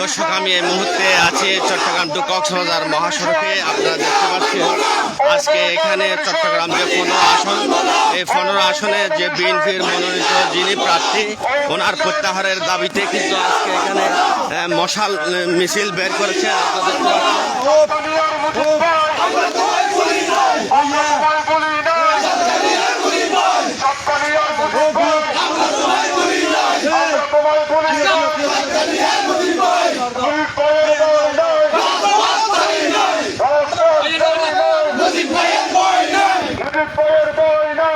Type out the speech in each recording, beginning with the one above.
দর্শক আমি এই মুহূর্তে আছি চট্টগ্রাম টু কক্সবাজার মহাসড়কে। আপনারা দেখতে পাচ্ছেন আজকে এখানে চট্টগ্রাম যে পনেরো আসন এই পনেরো আসনে যে বিএনপির মনোনীত যিনি প্রার্থী ওনার প্রত্যাহারের দাবিতে কিন্তু আজকে এখানে মশাল মিছিল বের করেছে। আপনারা দেখতে পাচ্ছেন আমরা ভয় বলি না সবকালিয়ার মুজিব ভাই আমরা তোমায় বলি না মুজিব ভাইয়ের ভয় নাই রাজপথ ছাড়ি নাই মুজিব ভাইয়ের ভয়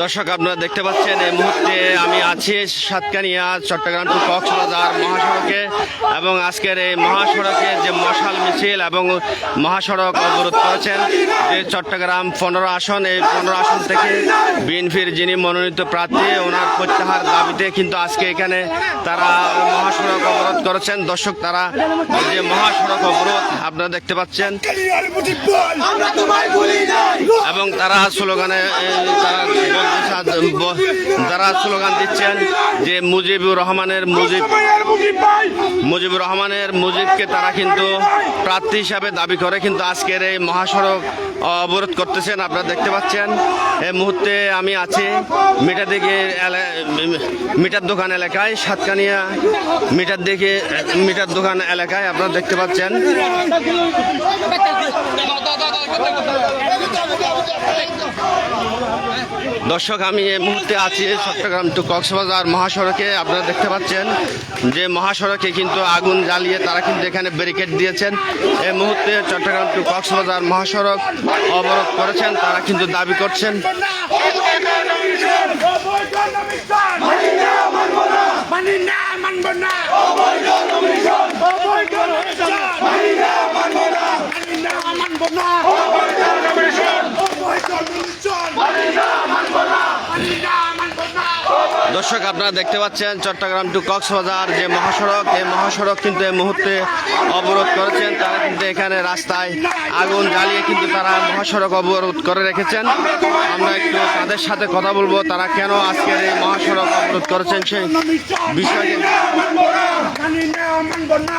দর্শক আপনারা দেখতে পাচ্ছেন এই মুহূর্তে আমি আছি সাতকানিয়া চট্টগ্রাম টু কক্সবাজার মহাসড়কে এবং আজকের এই মহাসড়কে যে মশাল মিছিল এবং মহাসড়ক অবরোধ করেছেন যে চট্টগ্রাম পনেরো আসন এই পনেরো আসন থেকে বিএনপির যিনি মনোনীত প্রার্থী ওনার প্রত্যাহার দাবিতে কিন্তু আজকে এখানে তারা মহাসড়ক অবরোধ করেছেন। দর্শক তারা যে মহাসড়ক অবরোধ আপনারা দেখতে পাচ্ছেন। এবং তারা স্লোগানে তারা তারা স্লোগান দিচ্ছেন যে মুজিবুর রহমানের মুজিব মুজিবুর রহমানের মুজিবকে তারা কিন্তু প্রার্থী হিসাবে দাবি করে, কিন্তু আজকের এই মহাসড়ক অবরোধ করতেছেন, আপনারা দেখতে পাচ্ছেন। এই মুহূর্তে আমি আছি মিটার দিকে মিটার দোকান এলাকায়, সাতকানিয়া মিটার দিকে, মিটার দোকান এলাকায় আপনারা দেখতে পাচ্ছেন। দর্শক আমি এই মুহূর্তে আছি চট্টগ্রাম টু কক্সবাজার মহাসড়কে। আপনারা দেখতে পাচ্ছেন যে মহাসড়কে কিন্তু আগুন জ্বালিয়ে তারা কিন্তু এখানে ব্যারিকেড দিয়েছেন। এই মুহূর্তে চট্টগ্রাম টু কক্সবাজার মহাসড়ক অবরোধ করেছেন, তারা কিন্তু দাবি করছেন। না অবৈধ নমিশন অবৈধ নমিশন মানি না মানব না মানি না মানব না অবৈধ নমিশন অবৈধ নমিশন মানি না মানব না মানি না মানব না দর্শক আপনারা দেখতে পাচ্ছেন চট্টগ্রাম টু কক্সবাজার যে মহাসড়ক এই মহাসড়ক কিন্তু এই মুহূর্তে অবরোধ করেছেন তারা কিন্তু এখানে রাস্তায় আগুন জ্বালিয়ে কিন্তু তারা মহাসড়ক অবরোধ করে রেখেছেন আমরা একটু তাদের সাথে কথা বলব তারা কেন আজকের এই মহাসড়ক অবরোধ করেছেন সেই মানি মানব না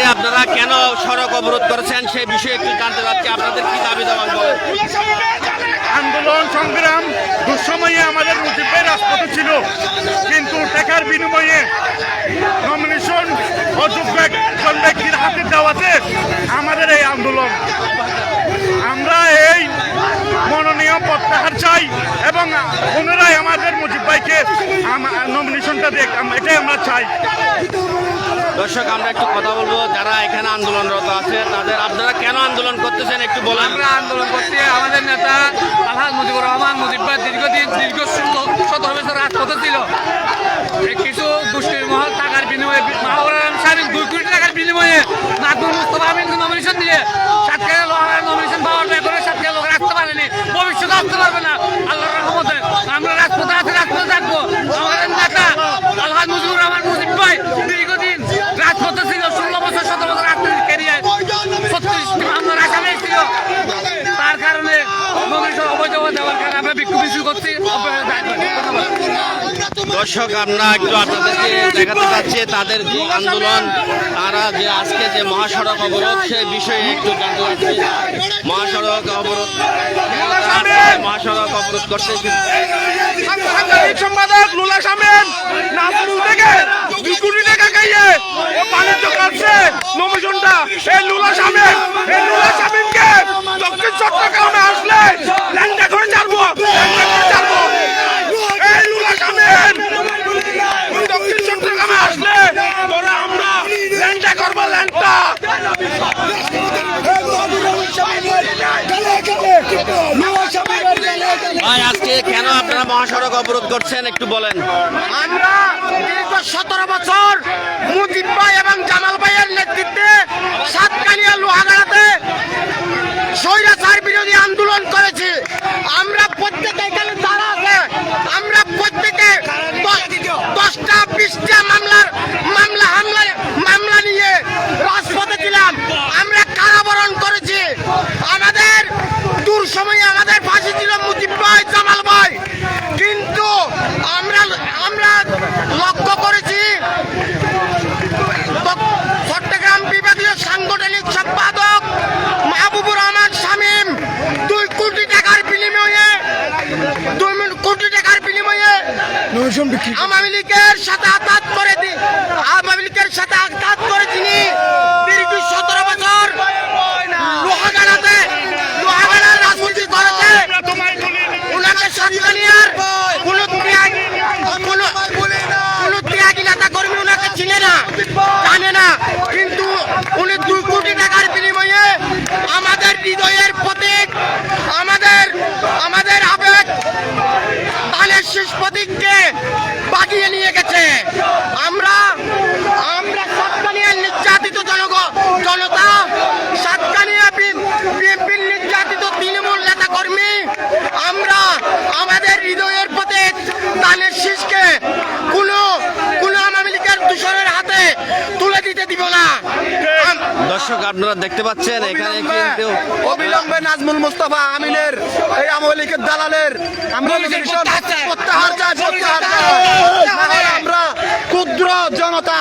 আজকে আপনারা কেন সড়ক অবরোধ করেছেন? সেই বিষয়ে একটু জানতে চাচ্ছি। আপনাদের কি দাবি দাবা আন্দোলন, সংগ্রাম দুঃসময়ে আমাদের মুজিবের রাজপথে ছিল। কিন্তু টাকার বিনিময়ে নমিনেশন অযোগ্য ব্যক্তির হাতে দেওয়াতে আমাদের এই আন্দোলন। আমরা এই মনোনীয় প্রত্যাহার চাই এবং পুনরায় আমাদের মুজিব ভাইকে নমিনেশনটা দেখ এটাই আমরা চাই। দর্শক আমরা একটু কথা বলব। যারা এখানে আন্দোলনরত আছে তাদের আপনারা কেন আন্দোলন করতেছেন একটু বলেন। আমরা আন্দোলন করতে আমাদের নেতা আলহাজ মুজিবুর রহমান মুজিব ভাই দীর্ঘদিন দীর্ঘ সতেরো বছর রাজপথে ছিল। কিছু দুষ্কৃতি মহল টাকার বিনিময়ে মাহবুরাম সাহেব দুই কোটি টাকার বিনিময়ে নাজমুল মুস্তফা আমিনকে নমিনেশন দিয়ে সাতক্ষীরা লোহার নমিনেশন পাওয়ার ব্যয় করে সাতক্ষীরা লোক রাখতে পারেনি আসতে পারবে না। আল্লাহর রহমতে আমরা রাজপথে আছি দর্শক, আমরা একটু আপনাদেরকে দেখাতে চাচ্ছি তাদের যে আন্দোলন, তারা যে আজকে যে মহাসড়ক অবরোধ সে বিষয়ে একটু জানতে পারছি মহাসড়ক অবরোধ মহাসড়ক অবরোধ করছে চট্টগ্রামে আসলে ভাই, আজকে কেন আপনারা মহাসড়ক অবরোধ করছেন একটু বলেন। আমরা দীর্ঘ সতেরো বছর মুজিব ভাই এবং জামাল ভাই আওয়ামী লীগের সাথে আঘাত করে দি আওয়ামী লীগের সাথে আঘাত করে তিনি সতেরো বছর লোহাগাড়াতে লোহাগাড়ার রাজনীতি করেছে। ওনাকে সাতকানিয়ার কোনো কোনো কোনো ত্যাগী নেতা কর্মী ওনাকে না, জানে না। কিন্তু উনি দুই কোটি টাকার আমাদের হৃদয়ের প্রতীক, আমাদের আমাদের আবেগ ধানের শেষ প্রতীককে বাগিয়ে নিয়ে গেছে আমরা আমরা সাতকানিয়ার নির্যাতিত জনগ জনতা সাতকানিয়া বিএনপির নির্যাতিত তৃণমূল নেতা কর্মী আমরা আমাদের হৃদয়ের প্রতীক শীষকে কোনো কোনো আওয়ামী লীগের দূষণের হাতে তুলে দিতে দিব না। দর্শক আপনারা দেখতে পাচ্ছেন এখানে কিন্তু অবিলম্বে নাজমুল মুস্তফা আমিনের এই আওয়ামী লীগের দালালের আমরা প্রত্যাহার চাই প্রত্যাহার চাই আমরা ক্ষুদ্র জনতা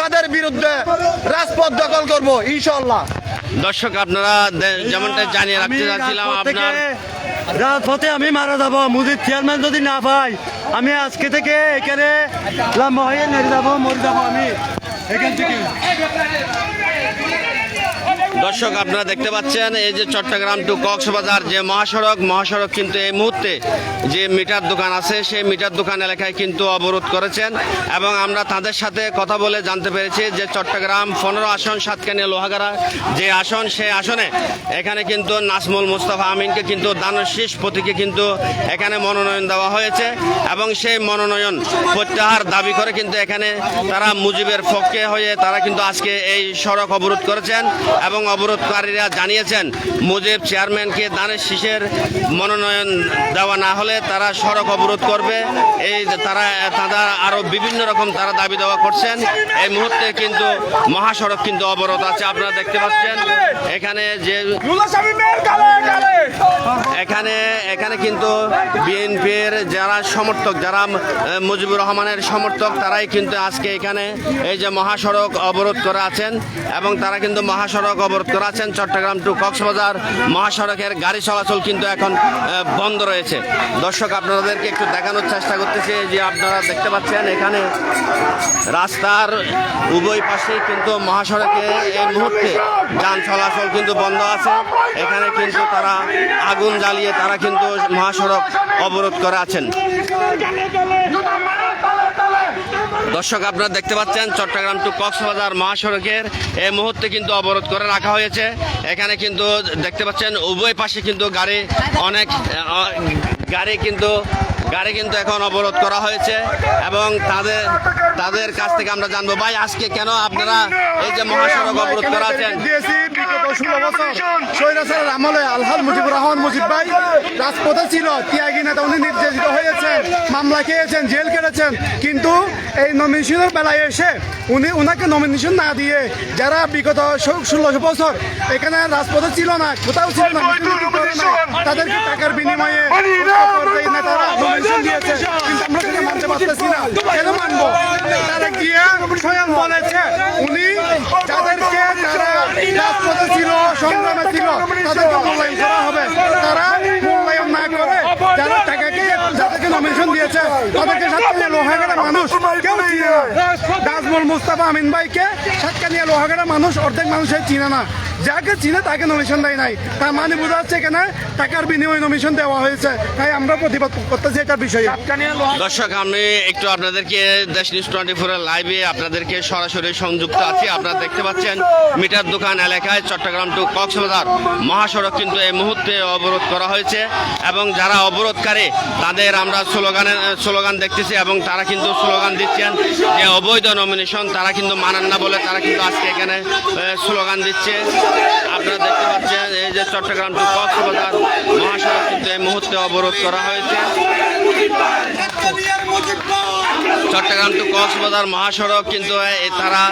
তাদের বিরুদ্ধে রাজপথ দখল করব ইনশাল্লাহ দর্শক আপনারা যেমনটা জানিয়ে রাখতে চাচ্ছিলাম আপনার রাজপথে আমি মারা যাব মুদির চেয়ারম্যান যদি না পাই আমি আজকে থেকে এখানে লম্বা হয়ে নেড়ে যাব মরে যাব আমি। এখান থেকে। দর্শক, আপনারা দেখতে পাচ্ছেন, এই যে চট্টগ্রাম টু কক্সবাজার যে মহাসড়ক মহাসড়ক কিন্তু এই মুহূর্তে যে মিটার দোকান আছে, সেই মিটার দোকান এলাকায় কিন্তু অবরোধ করেছেন এবং আমরা তাদের সাথে কথা বলে জানতে পেরেছি যে চট্টগ্রাম পনেরো আসন, সাতকানিয়া লোহাগাড়া যে আসন, সেই আসনে এখানে কিন্তু নাসমুল মুস্তাফা আমিনকে কিন্তু দানের শীষ প্রতীকে কিন্তু এখানে মনোনয়ন দেওয়া হয়েছে এবং সেই মনোনয়ন প্রত্যাহার দাবি করে কিন্তু এখানে তারা মুজিবের পক্ষে হয়ে তারা কিন্তু আজকে এই সড়ক অবরোধ করেছেন এবং অবরোধকারীরা জানিয়েছেন মুজিব চেয়ারম্যানকে দানের শীষের মনোনয়ন দেওয়া না হলে তারা সড়ক অবরোধ করবে। এই তারা তারা আরও বিভিন্ন রকম তারা দাবি দেওয়া করছেন। এই মুহূর্তে কিন্তু মহাসড়ক কিন্তু অবরোধ আছে আপনারা দেখতে পাচ্ছেন। এখানে যে এখানে এখানে কিন্তু বিএনপির যারা সমর্থক যারা মুজিবুর রহমানের সমর্থক তারাই কিন্তু আজকে এখানে এই যে মহাসড়ক অবরোধ করে আছেন এবং তারা কিন্তু মহাসড়ক অবরোধ করে আছেন চট্টগ্রাম টু কক্সবাজার মহাসড়কের গাড়ি চলাচল কিন্তু এখন বন্ধ রয়েছে। দর্শক, আপনাদেরকে একটু দেখানোর চেষ্টা করতেছি যে আপনারা দেখতে পাচ্ছেন এখানে রাস্তার উভয় পাশেই কিন্তু মহাসড়কে এই মুহূর্তে যান চলাচল কিন্তু বন্ধ আছে। এখানে কিন্তু তারা আগুন জ্বালিয়ে তারা কিন্তু মহাসড়ক অবরোধ করে আছেন। দর্শক, আপনারা দেখতে পাচ্ছেন চট্টগ্রাম টু কক্সবাজার মহাসড়কের এই মুহূর্তে কিন্তু অবরোধ করে রাখা হয়েছে। এখানে কিন্তু দেখতে পাচ্ছেন, উভয় পাশে কিন্তু গাড়ি, অনেক গাড়ি কিন্তু গাড়ি কিন্তু এখন অবরোধ করা হয়েছে এবং তাদের তাদের কাছ থেকে আমরা জানব ভাই আজকে কেন আপনারা এই যে মহাসড়ক অবরোধ করা আছেন আমলে মুজিবুর রহমান মুজিব ভাই রাজপথে ছিল ত্যাগী নেতা উনি নির্যাতিত হয়েছেন মামলা খেয়েছেন জেল কেটেছেন কিন্তু এই নমিনেশনের বেলায় এসে উনি ওনাকে নমিনেশন না দিয়ে যারা বিগত ষোলো বছর এখানে রাজপথে ছিল না কোথাও ছিল না তাদেরকে টাকার বিনিময়ে নেতারা নমিনেশন দিয়েছে। কিন্তু আমরা সেটা মানতে পারতেছি না। কেন মানবো? তারা গিয়ে স্বয়ং বলেছে উনি যাদেরকে তারা রাজপথে ছিল সংগ্রামে ছিল তাদেরকে মূল্যায়ন করা হবে। তারা মূল্যায়ন না করে যারা টাকাকে যাদেরকে নমিনেশন দিয়েছে তাদেরকে সাতকানিয়া লোহাগাড়া মানুষ। কেউ চিনে না। মুস্তাফা আমিন ভাইকে সাতকানিয়া লোহাগাড়া মানুষ অর্ধেক মানুষের চিনে না। যাকে চিনে তাকে নমিশন দেয় নাই। তার মানে বোঝা যাচ্ছে এখানে টাকার বিনিময়ে নমিশন দেওয়া হয়েছে। তাই আমরা প্রতিবাদ করতেছি এটার বিষয়ে। দর্শক, আমি একটু আপনাদেরকে দেশ নিউজ টোয়েন্টি ফোরের লাইভে আপনাদেরকে সরাসরি সংযুক্ত আছি। আপনারা দেখতে পাচ্ছেন মিটার দোকান এলাকায় চট্টগ্রাম টু কক্সবাজার মহাসড়ক কিন্তু এই মুহূর্তে অবরোধ করা হয়েছে এবং যারা অবরোধকারী, তাদের আমরা স্লোগানের স্লোগান দেখতেছি এবং তারা কিন্তু স্লোগান দিচ্ছেন যে অবৈধ নমিনেশন তারা কিন্তু মানান না বলে তারা কিন্তু আজকে এখানে স্লোগান দিচ্ছে। আপনারা দেখতে পাচ্ছেন এই যে চট্টগ্রাম টু কক্সবাজার মহাসড়ক কিন্তু এই মুহূর্তে অবরোধ করা হয়েছে। চট্টগ্রাম টু কক্সবাজার মহাসড়ক, কিন্তু তারা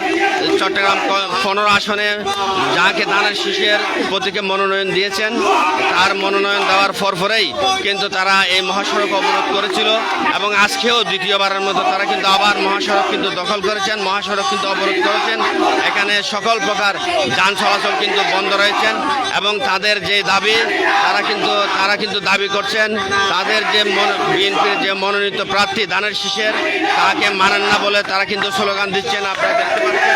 চট্টগ্রাম পনেরো আসনে যাকে ধানের শীষের প্রতীকে মনোনয়ন দিয়েছেন, তার মনোনয়ন দেওয়ার পরপরেই কিন্তু তারা এই মহাসড়ক অবরোধ করেছিল এবং আজকেও দ্বিতীয়বারের মতো তারা কিন্তু আবার মহাসড়ক কিন্তু দখল করেছেন, মহাসড়ক কিন্তু অবরোধ করেছেন। এখানে সকল প্রকার যান চলাচল কিন্তু বন্ধ রয়েছেন এবং তাদের যে দাবি, তারা কিন্তু তারা কিন্তু দাবি করছেন, তাদের যে বিএনপির যে মনোনীত প্রার্থী ধানের শীষের, তাকে মানেন না বলে তারা কিন্তু স্লোগান দিচ্ছেন, আপনারা দেখতে পাচ্ছেন।